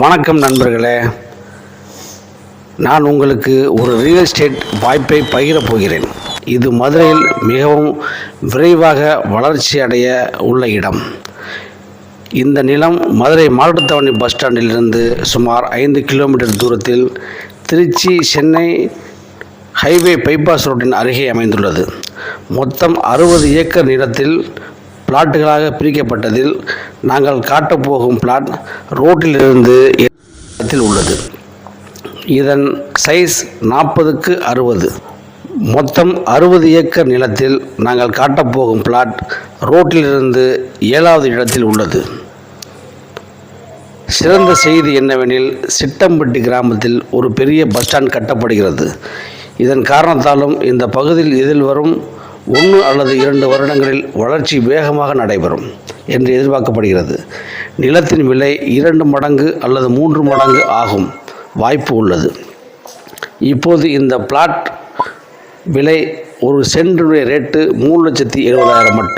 வணக்கம் நண்பர்களே. நான் உங்களுக்கு ஒரு ரியல் எஸ்டேட் வாய்ப்பை பகிரப் போகிறேன். இது மதுரையில் மிகவும் விரைவாக வளர்ச்சி அடைய உள்ள இடம். இந்த நிலம் மதுரை மாவட்டத்தவணி பஸ் ஸ்டாண்டிலிருந்து சுமார் ஐந்து கிலோமீட்டர் தூரத்தில் திருச்சி சென்னை ஹைவே பைபாஸ் ரோட்டின் அருகே அமைந்துள்ளது. மொத்தம் அறுபது ஏக்கர் நிலத்தில் பிளாட்டுகளாக பிரிக்கப்பட்டதில் நாங்கள் காட்டப்போகும் பிளாட் ரோட்டிலிருந்து இடத்தில் உள்ளது. இதன் சைஸ் நாற்பதுக்கு அறுபது. மொத்தம் அறுபது ஏக்கர் நிலத்தில் நாங்கள் காட்டப்போகும் பிளாட் ரோட்டிலிருந்து ஏழாவது இடத்தில் உள்ளது. சிறந்த செய்தி என்னவெனில் சிட்டம்பட்டி கிராமத்தில் ஒரு பெரிய பஸ் ஸ்டாண்ட் கட்டப்படுகிறது. இதன் காரணத்தாலும் இந்த பகுதியில் எதிர்வரும் ஒன்று அல்லது இரண்டு வருடங்களில் வளர்ச்சி வேகமாக நடைபெறும் என்று எதிர்பார்க்கப்படுகிறது. நிலத்தின் விலை இரண்டு மடங்கு அல்லது மூன்று மடங்கு ஆகும் வாய்ப்பு உள்ளது. இப்போது இந்த பிளாட் விலை ஒரு சென்டுடைய ரேட்டு மூணு லட்சத்தி எழுபதாயிரம் மட்டும்.